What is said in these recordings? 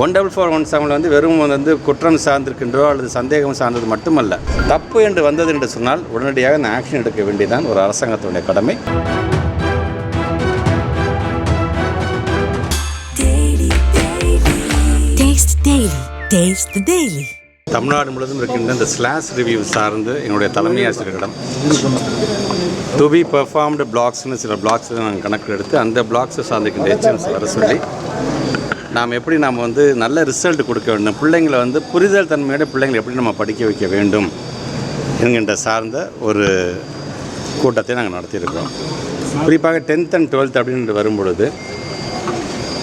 One double four one செவனில் வந்து வெறும் வந்து குற்றம் சார்ந்திருக்கின்றோ அல்லது சந்தேகம் சார்ந்தது மட்டுமல்ல தப்பு என்று வந்தது என்று சொன்னால் உடனடியாக அந்த ஆக்ஷன் எடுக்க வேண்டியதான் ஒரு அரசாங்கத்துடைய கடமை. தமிழ்நாடு முழுவதும் இருக்கின்ற இந்த ஸ்லாஷ் ரிவ்யூ சார்ந்து எங்களுடைய தலைமை ஆசிரியர்களிடம் டு பி பெர்ஃபார்ம்டு பிளாக்ஸ்னு சில பிளாக்ஸ் நாங்கள் கணக்கில் எடுத்து அந்த பிளாக்ஸை சார்ந்திருக்கின்ற ஹெச்எம்ஸ் வர சொல்லி நாம் எப்படி நாம் வந்து நல்ல ரிசல்ட் கொடுக்க வேண்டும்? பிள்ளைங்களை வந்து புரிதல் தன்மையோட பிள்ளைங்களை எப்படி நம்ம படிக்க வைக்க வேண்டும்? என்கின்ற சார்ந்த ஒரு கூட்டத்தை நாங்கள் நடத்தியிருக்கிறோம். குறிப்பாக டென்த் அண்ட் டுவெல்த் அப்படின்னு வரும்பொழுது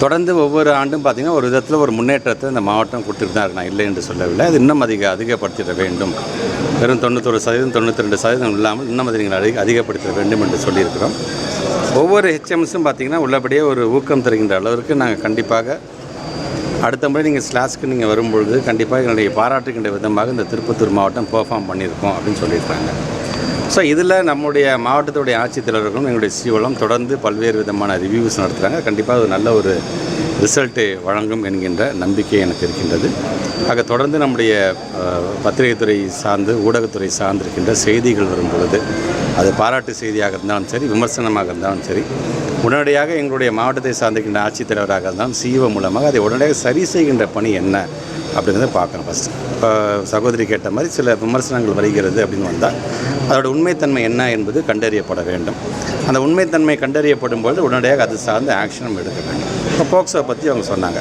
தொடர்ந்து ஒவ்வொரு ஆண்டும் பார்த்திங்கன்னா ஒரு விதத்தில் ஒரு முன்னேற்றத்தை இந்த மாவட்டம் கொடுத்துட்டு தான் நான் இல்லை என்று சொல்லவில்லை. அது இன்னும் அதிக அதிகப்படுத்திட வேண்டும். வெறும் தொண்ணூத்தொரு சதவீதம் தொண்ணூற்றி ரெண்டு சதவீதம் இல்லாமல் இன்னும் அதை நீங்கள் அதிக அதிகப்படுத்த வேண்டும் என்று சொல்லியிருக்கிறோம். ஒவ்வொரு ஹெச்எம்ஸும் பார்த்திங்கன்னா உள்ளபடியே ஒரு ஊக்கம் தருகின்ற அளவிற்கு நாங்கள் கண்டிப்பாக அடுத்த முறை நீங்கள் ஸ்லாஸ்க்கு நீங்கள் வரும்பொழுது கண்டிப்பாக என்னுடைய பாராட்டுகின்ற விதமாக இந்த திருப்பத்தூர் மாவட்டம் பெர்ஃபார்ம் பண்ணியிருக்கோம் அப்படின்னு சொல்லியிருக்காங்க. ஸோ இதில் நம்முடைய மாவட்டத்துடைய ஆட்சித்தலைவர்களும் எங்களுடைய சிஓலும் தொடர்ந்து பல்வேறு விதமான ரிவ்யூஸ் நடத்துகிறாங்க கண்டிப்பாக அது நல்ல ஒரு ரிசல்ட்டை வழங்கும் என்கின்ற நம்பிக்கை எனக்கு இருக்கின்றது. ஆக தொடர்ந்து நம்முடைய பத்திரிகைத்துறை சார்ந்து ஊடகத்துறை சார்ந்திருக்கின்ற செய்திகள் வரும் பொழுது அது பாராட்டு செய்தியாக இருந்தாலும் சரி விமர்சனமாக இருந்தாலும் சரி உடனடியாக எங்களுடைய மாவட்டத்தை சார்ந்திருக்கின்ற ஆட்சித்தலைவராக இருந்தாலும் சிஇஓ மூலமாக அதை உடனடியாக சரி செய்கின்ற பணி என்ன அப்படிங்கிறத பார்க்கணும் ஃபஸ்ட்டு இப்போ சகோதரி கேட்ட மாதிரி சில விமர்சனங்கள் வருகிறது அப்படின்னு வந்தால் அதோட உண்மைத்தன்மை என்ன என்பது கண்டறியப்பட வேண்டும். அந்த உண்மைத்தன்மை கண்டறியப்படும் பொழுது உடனடியாக அது சார்ந்த ஆக்ஷனும் எடுக்க வேண்டும். இப்போ போக்சோ பற்றி அவங்க சொன்னாங்க.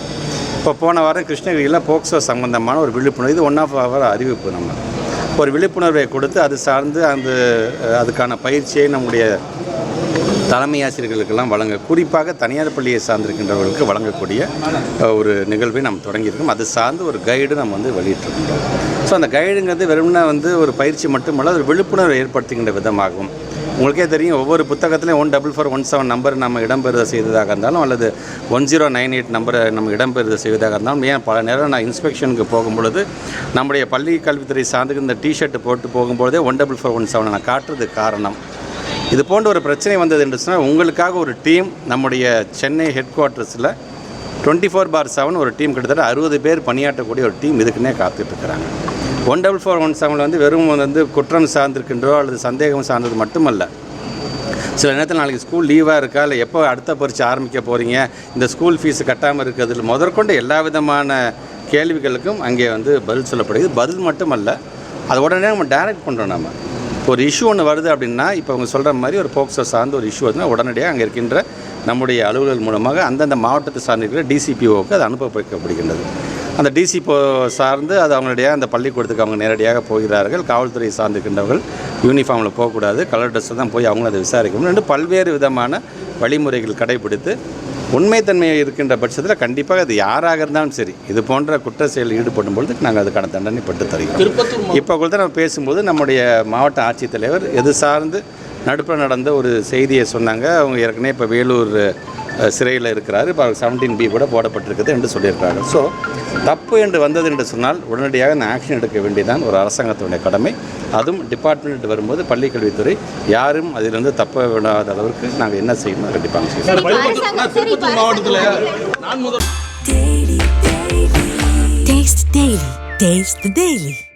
இப்போ போன வாரம் கிருஷ்ணகிரியில் போக்சோ சம்பந்தமான ஒரு விழிப்புணர்வு இது ஒன் ஆஃப் அவர் அறிவிப்பு நம்ம. ஒரு விழிப்புணர்வை கொடுத்து அது சார்ந்து அந்த அதுக்கான பயிற்சியை நம்முடைய தலைமை ஆசிரியர்களுக்கெல்லாம் வழங்க குறிப்பாக தனியார் பள்ளியை சார்ந்திருக்கின்றவர்களுக்கு வழங்கக்கூடிய ஒரு நிகழ்வை நாம் தொடங்கியிருக்கோம். அது சார்ந்து ஒரு கைடு நம்ம வந்து வெளியிட்டிருக்கிறோம் ஸோ அந்த கைடுங்கிறது வெறும்னா வந்து ஒரு பயிற்சி மட்டுமல்ல ஒரு விழிப்புணர்வை ஏற்படுத்துகின்ற விதமாகும். உங்களுக்கே தெரியும் ஒவ்வொரு புத்தகத்திலையும் one double four one seven number நம்ம இடம்பெறுத செய்ததாக இருந்தாலும் அல்லது ஒன் ஜீரோ நைன் எயிட் நம்பரை நம்ம இடம்பெறுத செய்வதாக இருந்தாலும் ஏன் பல நேரம் நான் இன்ஸ்பெக்ஷனுக்கு போகும்பொழுது நம்முடைய பள்ளி கல்வித்துறை சார்ந்து இந்த டிஷர்ட் போட்டு போகும்பொழுதே ஒன் டபுள் ஃபோர் ஒன் செவனை நான் காட்டுறதுக்கு காரணம். இது போன்ற ஒரு பிரச்சனை வந்தது என்று சொன்னால் உங்களுக்காக ஒரு டீம் நம்முடைய சென்னை ஹெட் குவார்ட்டர்ஸில் டுவெண்ட்டி ஃபோர் பார் செவன் ஒரு டீம் கிட்டத்தட்ட அறுபது பேர் பணியாற்றக்கூடிய ஒரு டீம் இதுக்குன்னே காத்துட்ருக்குறாங்க ஒன் டபுள் ஃபோர் ஒன் செவனில் வந்து வெறும் வந்து குற்றம் சார்ந்திருக்கின்றோ அல்லது சந்தேகம் சார்ந்தது மட்டுமல்ல. சில நேரத்தில் நாளைக்கு ஸ்கூல் லீவாக இருக்கா இல்லை எப்போ அடுத்த பரீட்சை ஆரம்பிக்க போகிறீங்க இந்த ஸ்கூல் ஃபீஸ் கட்டாமல் இருக்கிறதுல முதற்கொண்டு எல்லா விதமான கேள்விகளுக்கும் அங்கே வந்து பதில் சொல்லப்படுது பதில் மட்டுமல்ல அது உடனே நம்ம டைரக்ட் பண்ணுறோம் நம்ம ஒரு இஷ்யூ ஒன்று வருது அப்படின்னா இப்போ அவங்க சொல்கிற மாதிரி ஒரு போக்சோ சார்ந்த ஒரு இஷ்யூ வருதுன்னா உடனடியாக அங்கே இருக்கின்ற நம்முடைய அலுவலர்கள் மூலமாக அந்தந்த மாவட்டத்தை சார்ந்திருக்கிற டிசிபிஓக்கு அது அனுப்ப அந்த டிசிபோ சார்ந்து அது அவங்களுடைய அந்த பள்ளிக்கூடத்துக்கு அவங்க நேரடியாக போகிறார்கள். காவல்துறை சார்ந்திருக்கின்றவர்கள் யூனிஃபார்மில் போகக்கூடாது. கலர் ட்ரெஸ்ஸில் தான் போய் அவங்களும் அதை விசாரிக்கணும். என்று பல்வேறு விதமான வழிமுறைகள் கடைபிடித்து உண்மைத்தன்மை இருக்கின்ற பட்சத்தில் கண்டிப்பாக அது யாராக இருந்தாலும் சரி இது போன்ற குற்ற செயலில் ஈடுபடும் பொழுது நாங்கள் அதுக்கான தண்டனை பெற்று தருகிறோம் இப்போ கூட நம்ம பேசும்போது நம்முடைய மாவட்ட ஆட்சித்தலைவர் எது சார்ந்து நடுப்புற நடந்த ஒரு செய்தியை சொன்னாங்க. அவங்க ஏற்கனவே இப்போ வேலூர் சிறையில் இருக்கிறாரு. இப்போ செவன்டீன் பி கூட போடப்பட்டிருக்குது என்று சொல்லியிருக்காங்க ஸோ தப்பு என்று வந்தது என்று சொன்னால் உடனடியாக அந்த ஆக்ஷன் எடுக்க வேண்டியதான் ஒரு அரசாங்கத்துடைய கடமை. அதுவும் டிபார்ட்மெண்ட் வரும்போது பள்ளிக்கல்வித்துறை யாரும் அதிலிருந்து தப்ப விடாத அளவுக்கு நாங்கள் என்ன செய்யணும் கண்டிப்பாக செய்யணும். மாவட்டத்தில்